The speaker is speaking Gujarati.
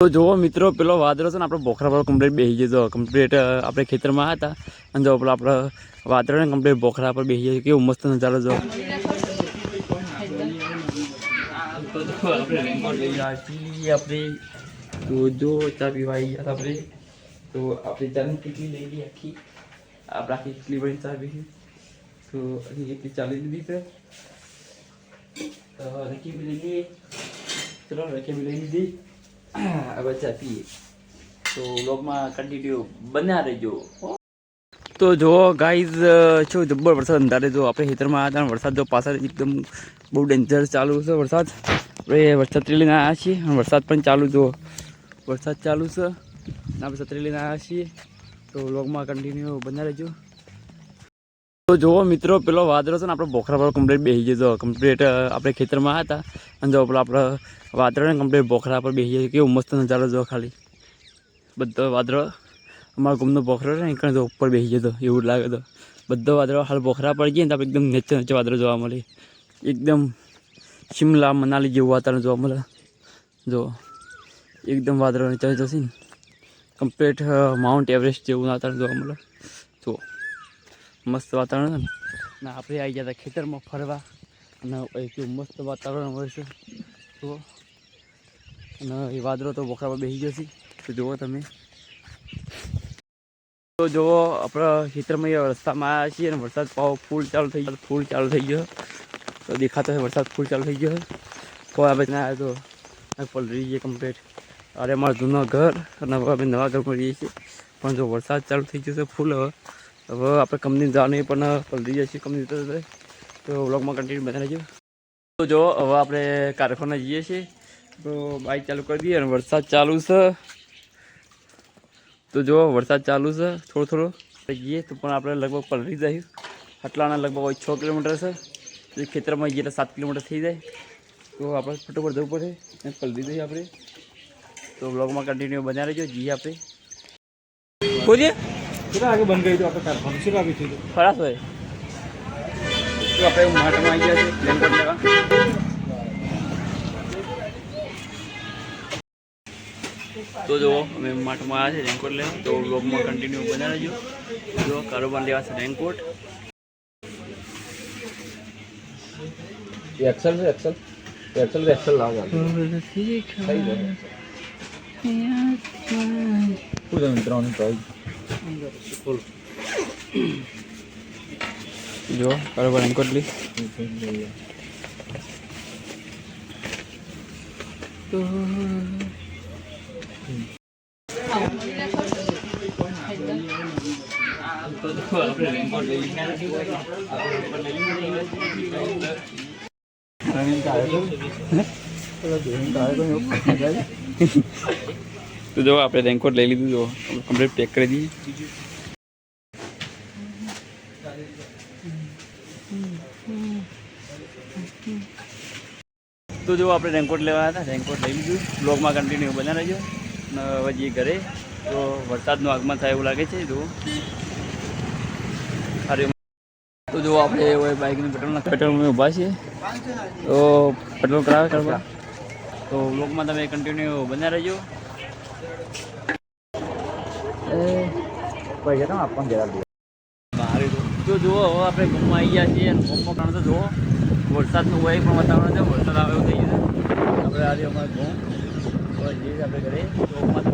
તો જુઓ મિત્રો, પેલો વાદળો છે ને આપણે બોખરા પર કમ્પ્લીટ બેસી જતો કમ્પ્લીટ આપણે ખેતરમાં હતા અને જો પેલો આપણે વાદળો ને કમ્પ્લીટ બોખરા પર બેસી જાય કેવું મસ્ત નજારો જો ચાલી ગઈ. ચલો રખી લઈ લીધી. તો વ્લોગમાં કન્ટિન્યુ બન્યા રહેજો. તો જો ગાઈઝ શું જબ્બર વરસાદ અંધારે જો આપણે ખેતરમાં આવ્યા હતા વરસાદ જો પાછળ એકદમ બહુ ડેન્જર ચાલુ છે વરસાદ. આપણે વરસાદ લઈને આવ્યા છીએ અને વરસાદ પણ ચાલુ જો. વરસાદ ચાલુ છે. આપણે છત્રી લઈને આવ્યા છીએ. તો વ્લોગમાં કન્ટિન્યુ બન્યા રહેજો. તો જુઓ મિત્રો, પેલો વાદળો છે ને, આપણે બોખરા પર કમ્પ્લીટ બેસી જતો કમ્પ્લીટ આપણે ખેતરમાં હતા અને જો પેલો આપણે વાદળો ને કમ્પ્લીટ બોખરા પર બેસી જાય કેવું મસ્ત નજારો જો ખાલી. બધો વાદળો, અમારા ગુમનો બોખરો છે ને જો ઉપર બેસી જતો એવું લાગે તો. બધો વાદળો હાલ બોખરા પર જઈએ ને, તો આપણે એકદમ નેચે નેચે વાદળો જોવા મળે. એકદમ શિમલા મનાલી જેવું વાતાવરણ જોવા મળે. જો, એકદમ વાદળો નીચે જશે ને. કમ્પ્લીટ માઉન્ટ એવરેસ્ટ જેવું વાતાવરણ જોવા મળે. જો મસ્ત વાતાવરણ ને? આપણે આવી ગયા હતા ખેતરમાં ફરવા. અને એટલું મસ્ત વાતાવરણ હોય છે. તો અને એ વાદળો તો બોખરા પર બેસી છે. તો જુઓ તમે. તો જુઓ, આપણા ખેતરમાં રસ્તામાં આવ્યા છીએ અને વરસાદ પાવ ફૂલ ચાલુ થઈ ગયો. ફૂલ ચાલુ થઈ ગયો. તો દેખાતો હોય વરસાદ ફૂલ ચાલુ થઈ ગયો તો આપણે ના આવ્યો તો પલરી જઈએ કમ્પ્લીટ અરે, અમારું જૂનું ઘર અને હવે અમે નવા ઘરમાં રહીએ છીએ. પણ જો વરસાદ ચાલુ થઈ ગયો છે ફૂલ હવે. હવે આપણે કંપની જવાનું પણ પલદી જઈએ છીએ કંપની તો વ્લોગમાં કન્ટિન્યુ બના રહેજો. તો જો, હવે આપણે કારખાના જઈએ છીએ. તો બાઇક ચાલુ કરી દઈએ અને વરસાદ ચાલુ છે. તો જો, વરસાદ ચાલુ છે, થોડો થોડો. જઈએ તો પણ આપણે લગભગ પલરી જઈએ આટલાના લગભગ છ કિલોમીટર છે. ખેતરમાં જઈએ તો સાત કિલોમીટર થઈ જાય. તો આપણે ફટોફટ જવું પડે અને પલરી જઈએ આપણે. તો બ્લોગમાં કન્ટિન્યુ બન્યા રહેજો. જઈએ આપણે. બોલીએ. કેટલા વાગે બંધ કરી દો આપણે કારખાનું? કેટલા આવી થયું ખરાશ હોય. તો આપણે માટમાં આવી ગયા છે લેવા તો જુઓ અમે માટમાં આવ્યા છે રેનકોટ લેવા. તો બ્લોગમાં કન્ટિન્યુ બના રહેજો. જો કારોબાર લેવા છે રેનકોટ એક્સેલ છે એક્સેલ એક્સેલ એક્સેલ લાવો શું છે મિત્રોની પ્રાઇસ ફૂલ જો કારોબાર રેનકોટ લી તો તો જો આપણે રેનકોટ લઈ લીધા, જો કમ્પ્લીટ પેક કરી દઈએ. તો જો આપણે રેનકોટ લેવા હતા, રેનકોટ લઈ લીધું. બ્લોગમાં કન્ટિન્યુ બના રહેજો. હવે જઈએ ઘરે. તો વરસાદનું આગમન થાય એવું લાગે છે જો તો જો આપણે બાઇકની પેટ્રોલના પેટ્રોલમાં ઊભા છીએ. તો પેટ્રોલ કરાવે, કરવા. તો બ્લોગમાં તમે કન્ટિન્યુ બન્યા રહેજો. અને પૈસા તમે જરા દે જો જુઓ, હવે આપણે ઘૂમવા આવી ગયા છીએ અને ઘૂમમાં કારણ તો જુઓ, વરસાદનું હોય પણ વાતાવરણ છે, વરસાદ આવે એવું થઈ ગયું આપણે આજે અમારે ઘઉં. જે જઈએ આપણે ઘરે ચોકમાં